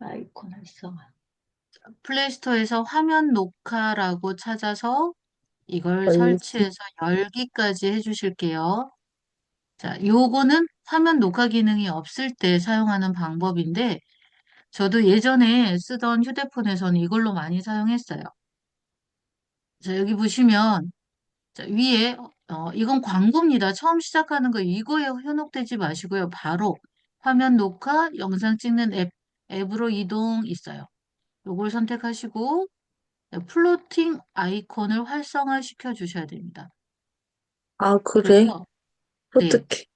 아이콘 활성화. 플레이스토어에서 화면 녹화라고 찾아서 이걸. 설치해서 열기까지 해주실게요. 자, 요거는 화면 녹화 기능이 없을 때 사용하는 방법인데, 저도 예전에 쓰던 휴대폰에서는 이걸로 많이 사용했어요. 자, 여기 보시면, 자, 위에, 어, 이건 광고입니다. 처음 시작하는 거 이거에 현혹되지 마시고요. 바로 화면 녹화, 영상 찍는 앱, 앱으로 이동 있어요. 요걸 선택하시고, 네, 플로팅 아이콘을 활성화 시켜 주셔야 됩니다. 아, 그래? 그래서, 네. 어떡해.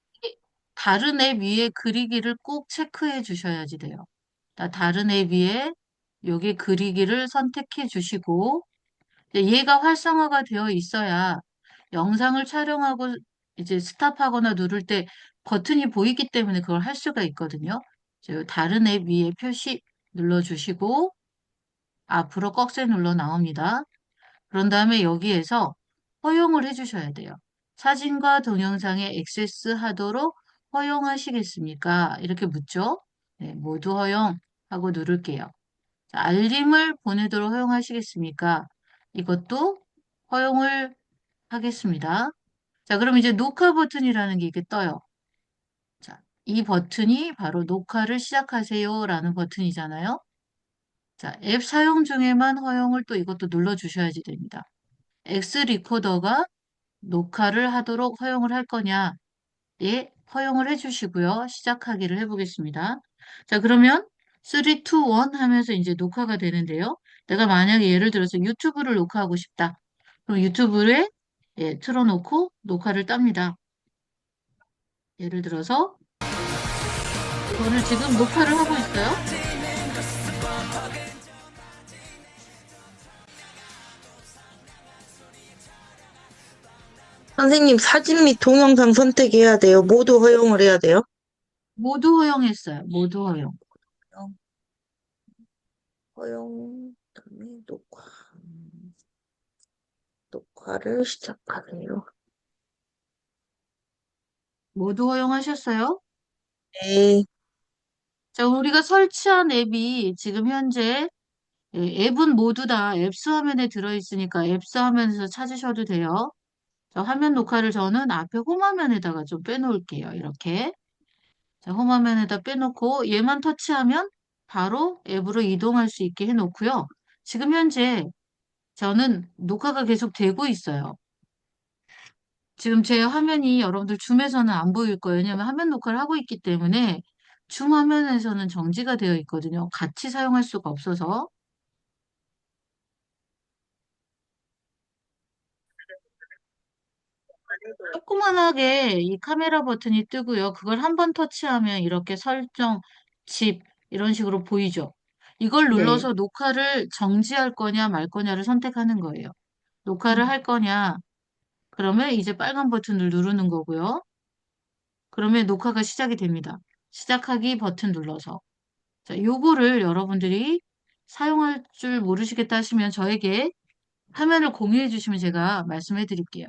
다른 앱 위에 그리기를 꼭 체크해 주셔야지 돼요. 자, 다른 앱 위에 여기 그리기를 선택해 주시고 얘가 활성화가 되어 있어야 영상을 촬영하고 이제 스탑하거나 누를 때 버튼이 보이기 때문에 그걸 할 수가 있거든요. 다른 앱 위에 표시 눌러주시고 앞으로 꺽쇠 눌러 나옵니다. 그런 다음에 여기에서 허용을 해주셔야 돼요. 사진과 동영상에 액세스하도록 허용하시겠습니까? 이렇게 묻죠. 네, 모두 허용 하고 누를게요. 자, 알림을 보내도록 허용하시겠습니까? 이것도 허용을 하겠습니다. 자, 그럼 이제 녹화 버튼이라는 게 이게 떠요. 자, 이 버튼이 바로 녹화를 시작하세요 라는 버튼이잖아요. 자, 앱 사용 중에만 허용을 또 이것도 눌러주셔야지 됩니다. X 리코더가 녹화를 하도록 허용을 할 거냐? 예, 허용을 해주시고요. 시작하기를 해보겠습니다. 자, 그러면 3, 2, 1 하면서 이제 녹화가 되는데요. 내가 만약에 예를 들어서 유튜브를 녹화하고 싶다. 그럼 유튜브에 예, 틀어놓고 녹화를 땁니다. 예를 들어서 저를 지금 녹화를 하고 있어요. 선생님, 사진 및 동영상 선택해야 돼요. 모두 허용을 해야 돼요. 모두 허용했어요. 모두 허용. 허용, 그다음에 녹화. 녹화를 시작하세요. 모두 허용하셨어요? 네, 자, 우리가 설치한 앱이 지금 현재 예, 앱은 모두 다 앱스 화면에 들어있으니까 앱스 화면에서 찾으셔도 돼요. 자, 화면 녹화를 저는 앞에 홈 화면에다가 좀 빼놓을게요. 이렇게. 자, 홈 화면에다 빼놓고 얘만 터치하면 바로 앱으로 이동할 수 있게 해놓고요. 지금 현재 저는 녹화가 계속 되고 있어요. 지금 제 화면이 여러분들 줌에서는 안 보일 거예요. 왜냐면 화면 녹화를 하고 있기 때문에 줌 화면에서는 정지가 되어 있거든요. 같이 사용할 수가 없어서. 조그만하게 이 카메라 버튼이 뜨고요. 그걸 한 번 터치하면 이렇게 설정, 집, 이런 식으로 보이죠. 이걸 네. 눌러서 녹화를 정지할 거냐 말 거냐를 선택하는 거예요. 녹화를 음. 할 거냐, 그러면 이제 빨간 버튼을 누르는 거고요. 그러면 녹화가 시작이 됩니다. 시작하기 버튼 눌러서. 자, 요거를 여러분들이 사용할 줄 모르시겠다 하시면 저에게 화면을 공유해 주시면 제가 말씀해 드릴게요.